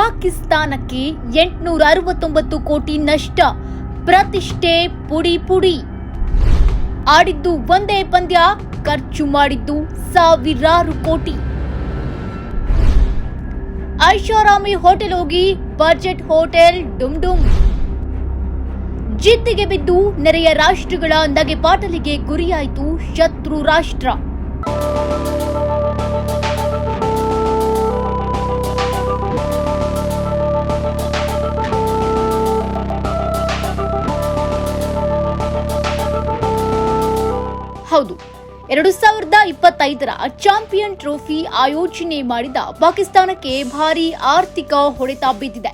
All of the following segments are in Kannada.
ಪಾಕಿಸ್ತಾನಕ್ಕೆ ಎಂಟುನೂರ ಅರವತ್ತೊಂಬತ್ತು ಕೋಟಿ ನಷ್ಟ. ಪ್ರತಿಷ್ಠೆ ಪುಡಿ ಪುಡಿ. ಆಡಿದ್ದು ಒಂದೇ ಪಂದ್ಯ, ಖರ್ಚು ಮಾಡಿದ್ದು ಸಾವಿರಾರು ಕೋಟಿ. ಐಷಾರಾಮಿ ಹೋಟೆಲ್ ಹೋಗಿ ಬಜೆಟ್ ಹೋಟೆಲ್ ಡುಮ್ ಡುಮ್. ಜಿದ್ದಿಗೆ ಬಿದ್ದು ನೆರೆಯ ರಾಷ್ಟ್ರಗಳ ನಗೆಪಾಟಲಿಗೆ ಗುರಿಯಾಯಿತು ಶತ್ರು ರಾಷ್ಟ್ರ. ಎರಡು ಸಾವಿರದ ಇಪ್ಪತ್ತೈದರ ಚಾಂಪಿಯನ್ ಟ್ರೋಫಿ ಆಯೋಜನೆ ಮಾಡಿದ ಪಾಕಿಸ್ತಾನಕ್ಕೆ ಭಾರಿ ಆರ್ಥಿಕ ಹೊಡೆತ ಬಿದ್ದಿದೆ.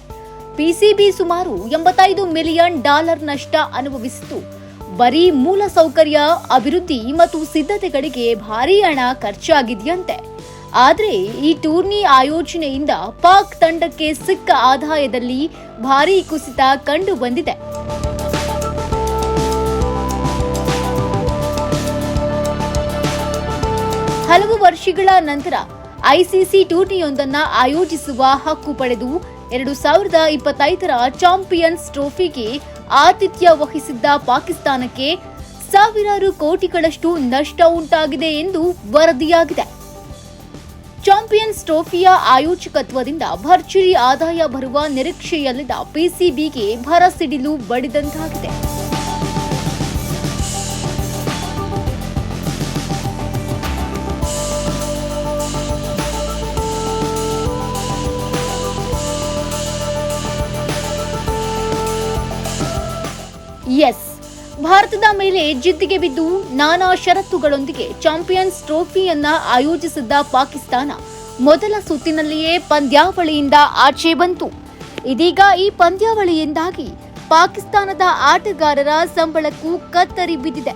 ಪಿಸಿಬಿ ಸುಮಾರು ಎಂಬತ್ತೈದು ಮಿಲಿಯನ್ ಡಾಲರ್ ನಷ್ಟ ಅನುಭವಿಸಿತು. ಬರೀ ಮೂಲ ಸೌಕರ್ಯ, ಅಭಿವೃದ್ಧಿ ಮತ್ತು ಸಿದ್ಧತೆಗಳಿಗೆ ಭಾರಿ ಹಣ ಖರ್ಚಾಗಿದೆಯಂತೆ. ಆದರೆ ಈ ಟೂರ್ನಿ ಆಯೋಜನೆಯಿಂದ ಪಾಕ್ ತಂಡಕ್ಕೆ ಸಿಕ್ಕ ಆದಾಯದಲ್ಲಿ ಭಾರೀ ಕುಸಿತ ಕಂಡು ಬಂದಿದೆ ವರ್ಷಗಳ ನಂತರ ಐಸಿಸಿ ಟೂರ್ನಿಯೊಂದನ್ನು ಆಯೋಜಿಸುವ ಹಕ್ಕು ಪಡೆದು ಎರಡು ಸಾವಿರದ ಇಪ್ಪತ್ತೈದರ ಚಾಂಪಿಯನ್ಸ್ ಟ್ರೋಫಿಗೆ ಆತಿಥ್ಯ ವಹಿಸಿದ್ದ ಪಾಕಿಸ್ತಾನಕ್ಕೆ ಸಾವಿರಾರು ಕೋಟಿಗಳಷ್ಟು ನಷ್ಟ ಉಂಟಾಗಿದೆ ಎಂದು ವರದಿಯಾಗಿದೆ. ಚಾಂಪಿಯನ್ಸ್ ಟ್ರೋಫಿಯ ಆಯೋಜಕತ್ವದಿಂದ ಭರ್ಜರಿ ಆದಾಯ ಬರುವ ನಿರೀಕ್ಷೆಯಲ್ಲಿದ್ದ ಪಿಸಿಬಿಗೆ ಭರಸಿಡಿಲು ಬಡಿದಂತಾಗಿದೆ. ಎಸ್ ಭಾರತದ ಮೇಲೆ ಜಿದ್ದಿಗೆ ಬಿದ್ದು ನಾನಾ ಷರತ್ತುಗಳೊಂದಿಗೆ ಚಾಂಪಿಯನ್ಸ್ ಟ್ರೋಫಿಯನ್ನ ಆಯೋಜಿಸಿದ್ದ ಪಾಕಿಸ್ತಾನ ಮೊದಲ ಸುತ್ತಿನಲ್ಲಿಯೇ ಪಂದ್ಯಾವಳಿಯಿಂದ ಆಚೆ ಬಂತು. ಇದೀಗ ಈ ಪಂದ್ಯಾವಳಿಯಿಂದಾಗಿ ಪಾಕಿಸ್ತಾನದ ಆಟಗಾರರ ಸಂಬಳಕ್ಕೂ ಕತ್ತರಿ ಬಿದ್ದಿದೆ.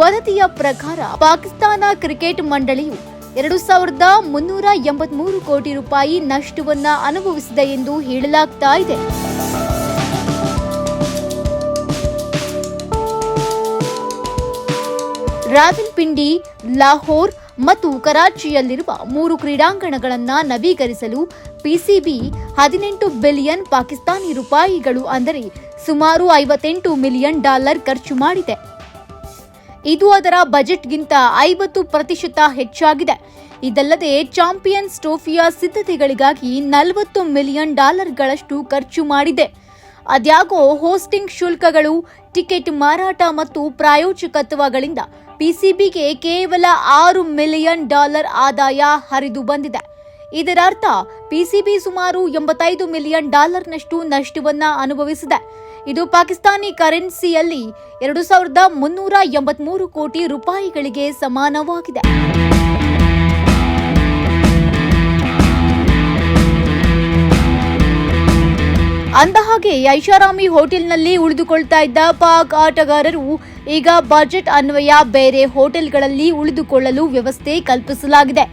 ವರದಿಯ ಪ್ರಕಾರ ಪಾಕಿಸ್ತಾನ ಕ್ರಿಕೆಟ್ ಮಂಡಳಿಯು ಎರಡು ಸಾವಿರದ ಮುನ್ನೂರ ಎಂಬತ್ಮೂರು ಕೋಟಿ ರೂಪಾಯಿ ನಷ್ಟವನ್ನ ಅನುಭವಿಸಿದೆ ಎಂದು ಹೇಳಲಾಗ್ತಾ ಇದೆ. ರಾವಲ್ಪಿಂಡಿ ಲಾಹೋರ್ ಮತ್ತು ಕರಾಚಿಯಲ್ಲಿರುವ ಮೂರು ಕ್ರೀಡಾಂಗಣಗಳನ್ನು ನವೀಕರಿಸಲು ಪಿಸಿಬಿ ಹದಿನೆಂಟು ಬಿಲಿಯನ್ ಪಾಕಿಸ್ತಾನಿ ರೂಪಾಯಿಗಳು ಅಂದರೆ ಸುಮಾರು ಐವತ್ತೆಂಟು ಮಿಲಿಯನ್ ಡಾಲರ್ ಖರ್ಚು ಮಾಡಿದೆ. ಇದು ಅದರ ಬಜೆಟ್ಗಿಂತ ಐವತ್ತು ಪ್ರತಿಶತ ಹೆಚ್ಚಾಗಿದೆ. ಇದಲ್ಲದೆ ಚಾಂಪಿಯನ್ಸ್ ಟ್ರೋಫಿಯ ಸಿದ್ಧತೆಗಳಿಗಾಗಿ ನಲವತ್ತು ಮಿಲಿಯನ್ ಡಾಲರ್ಗಳಷ್ಟು ಖರ್ಚು ಮಾಡಿದೆ. ಅದ್ಯಾಗೋ ಹೋಸ್ಟಿಂಗ್ ಶುಲ್ಕಗಳು, ಟಿಕೆಟ್ ಮಾರಾಟ ಮತ್ತು ಪ್ರಾಯೋಜಕತ್ವಗಳಿಂದ ಪಿಸಿಬಿಗೆ ಕೇವಲ ಆರು ಮಿಲಿಯನ್ ಡಾಲರ್ ಆದಾಯ ಹರಿದು ಬಂದಿದೆ. ಇದರರ್ಥ ಪಿಸಿಬಿ ಸುಮಾರು ಎಂಬತ್ತೈದು ಮಿಲಿಯನ್ ಡಾಲರ್ನಷ್ಟು ನಷ್ಟವನ್ನ ಅನುಭವಿಸಿದೆ. ಇದು ಪಾಕಿಸ್ತಾನಿ ಕರೆನ್ಸಿಯಲ್ಲಿ ಎರಡು ಸಾವಿರದ ಮುನ್ನೂರ ಎಂಬತ್ಮೂರು ಕೋಟಿ ರೂಪಾಯಿಗಳಿಗೆ ಸಮಾನವಾಗಿದೆ. ಅಂದಹಾಗೆ ಐಷಾರಾಮಿ ಹೋಟೆಲ್ನಲ್ಲಿ ಉಳಿದುಕೊಳ್ತಾ ಇದ್ದ ಪಾಕ್ ಆಟಗಾರರು ಈಗ ಬಜೆಟ್ ಅನ್ವಯ ಬೇರೆ ಹೋಟೆಲ್ಗಳಲ್ಲಿ ಉಳಿದುಕೊಳ್ಳಲು ವ್ಯವಸ್ಥೆ ಕಲ್ಪಿಸಲಾಗಿದೆ.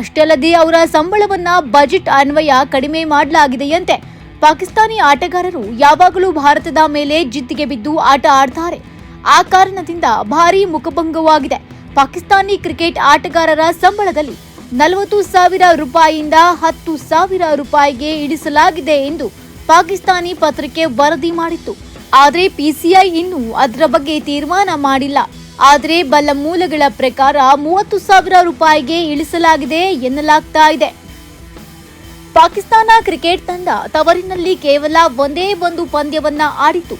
ಅಷ್ಟಲ್ಲದೆ ಅವರ ಸಂಬಳವನ್ನ ಬಜೆಟ್ ಅನ್ವಯ ಕಡಿಮೆ ಮಾಡಲಾಗಿದೆಯಂತೆ. ಪಾಕಿಸ್ತಾನಿ ಆಟಗಾರರು ಯಾವಾಗಲೂ ಭಾರತದ ಮೇಲೆ ಜಿದ್ದಿಗೆ ಬಿದ್ದು ಆಟ ಆಡ್ತಾರೆ. ಆ ಕಾರಣದಿಂದ ಭಾರೀ ಮುಖಭಂಗವಾಗಿದೆ. ಪಾಕಿಸ್ತಾನಿ ಕ್ರಿಕೆಟ್ ಆಟಗಾರರ ಸಂಬಳದಲ್ಲಿ ನಲವತ್ತು ಸಾವಿರ ರೂಪಾಯಿಯಿಂದ ಹತ್ತು ಸಾವಿರ ರೂಪಾಯಿಗೆ ಇಳಿಸಲಾಗಿದೆ ಎಂದು ಪಾಕಿಸ್ತಾನಿ ಪತ್ರಿಕೆ ವರದಿ ಮಾಡಿತ್ತು. ಆದರೆ ಪಿಸಿಐ ಇನ್ನೂ ಅದರ ಬಗ್ಗೆ ತೀರ್ಮಾನ ಮಾಡಿಲ್ಲ. ಆದರೆ ಬಲ್ಲ ಮೂಲಗಳ ಪ್ರಕಾರ ಮೂವತ್ತು ಸಾವಿರ ರೂಪಾಯಿಗೆ ಇಳಿಸಲಾಗಿದೆ ಎನ್ನಲಾಗ್ತಾ ಇದೆ. ಪಾಕಿಸ್ತಾನ ಕ್ರಿಕೆಟ್ ತಂಡ ತವರಿನಲ್ಲಿ ಕೇವಲ ಒಂದೇ ಒಂದು ಪಂದ್ಯವನ್ನ ಆಡಿತು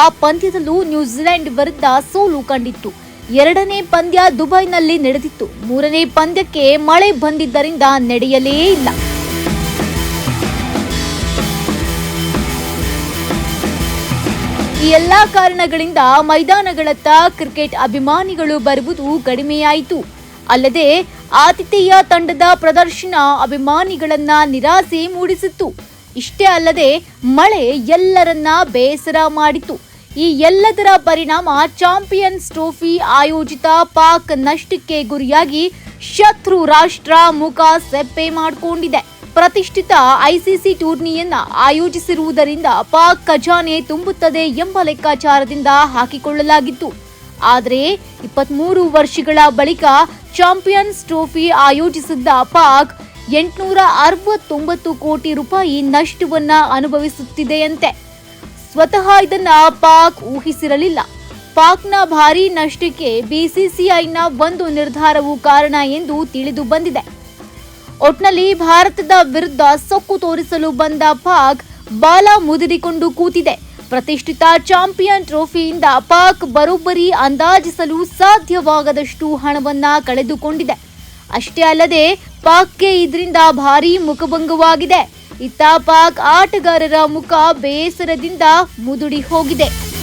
ಆ ಪಂದ್ಯದಲ್ಲೂ ನ್ಯೂಜಿಲೆಂಡ್ ವಿರುದ್ಧ ಸೋಲು ಕಂಡಿತ್ತು. ಎರಡನೇ ಪಂದ್ಯ ದುಬೈನಲ್ಲಿ ನಡೆದಿತ್ತು. ಮೂರನೇ ಪಂದ್ಯಕ್ಕೆ ಮಳೆ ಬಂದಿದ್ದರಿಂದ ನಡೆಯಲೇ ಇಲ್ಲ. ಈ ಎಲ್ಲಾ ಕಾರಣಗಳಿಂದ ಮೈದಾನಗಳತ್ತ ಕ್ರಿಕೆಟ್ ಅಭಿಮಾನಿಗಳು ಬರುವುದು ಕಡಿಮೆಯಾಯಿತು. ಅಲ್ಲದೆ ಆತಿಥೇಯ ತಂಡದ ಪ್ರದರ್ಶನ ಅಭಿಮಾನಿಗಳನ್ನ ನಿರಾಸೆ ಮೂಡಿಸಿತ್ತು. ಇಷ್ಟೇ ಅಲ್ಲದೆ ಮಳೆ ಎಲ್ಲರನ್ನ ಬೇಸರ ಮಾಡಿತು. ಈ ಎಲ್ಲದರ ಪರಿಣಾಮ ಚಾಂಪಿಯನ್ಸ್ ಟ್ರೋಫಿ ಆಯೋಜಿತ ಪಾಕ್ ನಷ್ಟಕ್ಕೆ ಗುರಿಯಾಗಿ ಶತ್ರು ರಾಷ್ಟ್ರ ಮುಖ ಸೆಪ್ಪೆ ಮಾಡಿಕೊಂಡಿದೆ. ಪ್ರತಿಷ್ಠಿತ ಐಸಿಸಿ ಟೂರ್ನಿಯನ್ನ ಆಯೋಜಿಸಿರುವುದರಿಂದ ಪಾಕ್ ಖಜಾನೆ ತುಂಬುತ್ತದೆ ಎಂಬ ಲೆಕ್ಕಾಚಾರದಿಂದ ಹಾಕಿಕೊಳ್ಳಲಾಗಿತ್ತು. ಆದರೆ ಇಪ್ಪತ್ಮೂರು ವರ್ಷಗಳ ಬಳಿಕ ಚಾಂಪಿಯನ್ಸ್ ಟ್ರೋಫಿ ಆಯೋಜಿಸಿದ್ದ ಪಾಕ್ ಎಂಟುನೂರ ಅರವತ್ತೊಂಬತ್ತು ಕೋಟಿ ರೂಪಾಯಿ ನಷ್ಟವನ್ನ ಅನುಭವಿಸುತ್ತಿದೆಯಂತೆ. ಸ್ವತಃ ಇದನ್ನ ಪಾಕ್ ಊಹಿಸಿರಲಿಲ್ಲ. ಪಾಕ್ನ ಭಾರೀ ನಷ್ಟಕ್ಕೆ ಬಿಸಿಸಿಐನ ಒಂದು ನಿರ್ಧಾರವು ಕಾರಣ ಎಂದು ತಿಳಿದು ಬಂದಿದೆ. ಒಟ್ನಲ್ಲಿ ಭಾರತದ ವಿರುದ್ಧ ಸೊಕ್ಕು ತೋರಿಸಲು ಬಂದ ಪಾಕ್ ಬಾಲ ಮುದುರಿಕೊಂಡು ಕೂತಿದೆ. ಪ್ರತಿಷ್ಠಿತ ಚಾಂಪಿಯನ್ ಟ್ರೋಫಿಯಿಂದ ಪಾಕ್ ಬರೋಬ್ಬರಿ ಅಂದಾಜಿಸಲು ಸಾಧ್ಯವಾಗದಷ್ಟು ಹಣವನ್ನ ಕಳೆದುಕೊಂಡಿದೆ. ಅಷ್ಟೇ ಅಲ್ಲದೆ ಪಾಕ್ಗೆ ಇದರಿಂದ ಭಾರೀ ಮುಖಭಂಗವಾಗಿದೆ. ಇತ್ತ ಪಾಕ್ ಆಟಗಾರರ ಮುಖ ಬೇಸರದಿಂದ ಮುದುಡಿ ಹೋಗಿದೆ.